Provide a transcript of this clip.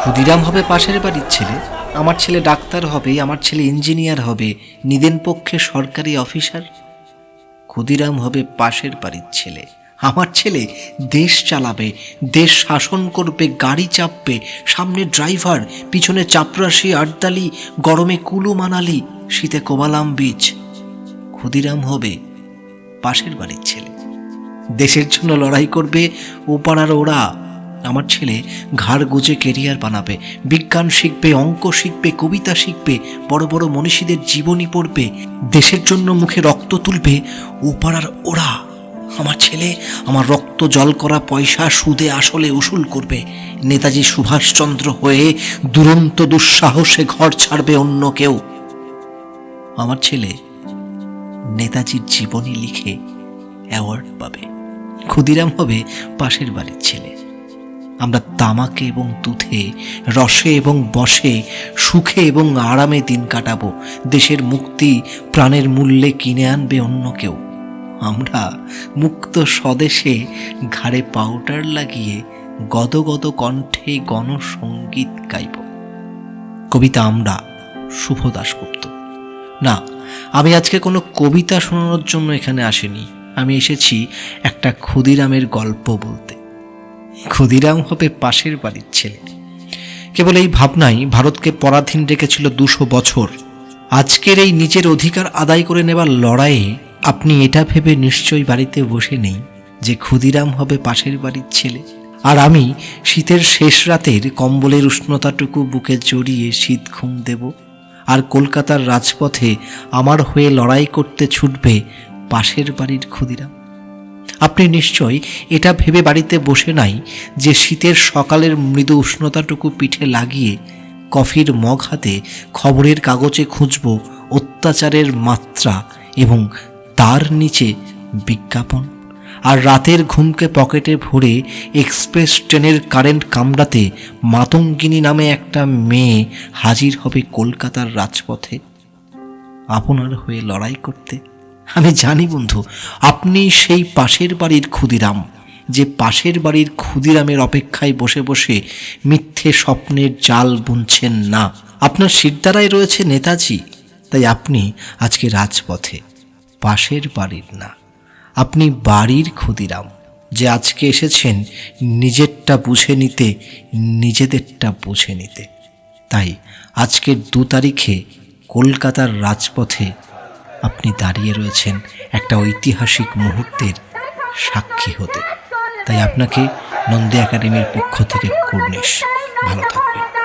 ক্ষুদিরাম হবে পাশের বাড়ির ছেলে, আমার ছেলে ডাক্তার হবে, আমার ছেলে ইঞ্জিনিয়ার হবে, নিদেন পক্ষে সরকারি অফিসার। ক্ষুদিরাম হবে পাশের বাড়ির ছেলে, আমার ছেলে দেশ চালাবে, দেশ শাসন করবে, গাড়ি চাপবে, সামনে ড্রাইভার, পিছনে চাপরাশি, আড্ডালি, গরমে কুলু মানালি, শীতে কোবালাম বীজ। ক্ষুদিরাম হবে পাশের বাড়ির ছেলে। দেশের জন্য লড়াই করবে ও পাড়ার ওরা আমার ছেলে ঘাড় গুজে কেরিয়ার বানাবে, বিজ্ঞান শিখবে, অঙ্ক শিখবে, কবিতা শিখবে, বড় বড় মনীষীদের জীবনী পড়বে, দেশের জন্য মুখে রক্ত তুলবে ও পাড়ার ওরা, আমার ছেলে আমার রক্ত জল করা পয়সা সুদে আসলে উসুল করবে, নেতাজি সুভাষচন্দ্র হয়ে দুরন্ত দুঃসাহসে ঘর ছাড়বে অন্য কেউ। আমার ছেলে নেতাজির জীবনী লিখে অ্যাওয়ার্ড পাবে। ক্ষুদিরাম হবে পাশের বাড়ির ছেলে। আমরা তামাকে এবং তুথে রসে এবং বসে, সুখে এবং আরামে দিন কাটাবো। দেশের মুক্তি প্রাণের মূল্যে কিনে আনবে অন্য কেউ। আমরা মুক্ত স্বদেশে ঘাড়ে পাউডার লাগিয়ে গদগদ কণ্ঠে গণসঙ্গীত গাইব। কবিতা আমরা শুভ দাশগুপ্ত। না, আমি আজকে কোনো কবিতা শোনানোর জন্য এখানে আসিনি। আমি এসেছি একটা ক্ষুদিরামের গল্প বলতে। ক্ষুদিরাম হবে পাশের বাড়ির ছেলে। কেবল এই ভাবনাই ভারতকে পরাধীন রেখেছিল দুশো বছর। আজকের এই নিজের অধিকার আদায় করে নেবার লড়াইয়ে আপনি এটা ভেবে নিশ্চয়ই বাড়িতে বসে নেই যে ক্ষুদিরাম হবে পাশের বাড়ির ছেলে। আর আমি শীতের শেষ রাতের কম্বলের উষ্ণতাটুকু বুকে জড়িয়ে শীত ঘুম দেব। আর কলকাতার রাজপথে আমার হয়ে লড়াই করতে ছুটবে পাশের বাড়ির ক্ষুদিরাম। আপনি নিশ্চয় এটা ভেবে বাড়িতে বসে নাই যে শীতের সকালের মৃদু উষ্ণতাটুকু পিঠে লাগিয়ে কফির মগ হাতে খবরের কাগজে খুঁজব অত্যাচারের মাত্রা এবং তার নিচে বিজ্ঞাপন। আর রাতের ঘুমকে পকেটে ভরে এক্সপ্রেস ট্রেনের কারেন্ট কামড়াতে মাতঙ্গিনী নামে একটা মেয়ে হাজির হবে কলকাতার রাজপথে। আপনার হয়ে লড়াই করতে। আমি জানি বন্ধু, আপনি সেই পাশের বাড়ির ক্ষুদিরাম, যে পাশের বাড়ির ক্ষুদিরামের অপেক্ষায় বসে বসে মিথ্যে স্বপ্নের জাল বুনছেন না। আপনার শিরদারায় রয়েছে নেতাজি, তাই আপনি আজকে রাজপথে, পাশের বাড়ির না। আপনি বাড়ির ক্ষুদিরাম, যে আজকে এসেছেন নিজেরটা বুঝে নিতে, নিজেদেরটা বুঝে নিতে। তাই আজকের দু তারিখে কলকাতার রাজপথে আপনি দাঁড়িয়ে রয়েছেন একটা ঐতিহাসিক মুহূর্তের সাক্ষী হতে। তাই আপনাকে নন্দী একাডেমির পক্ষ থেকে কুর্নিশ। ভালো থাকবে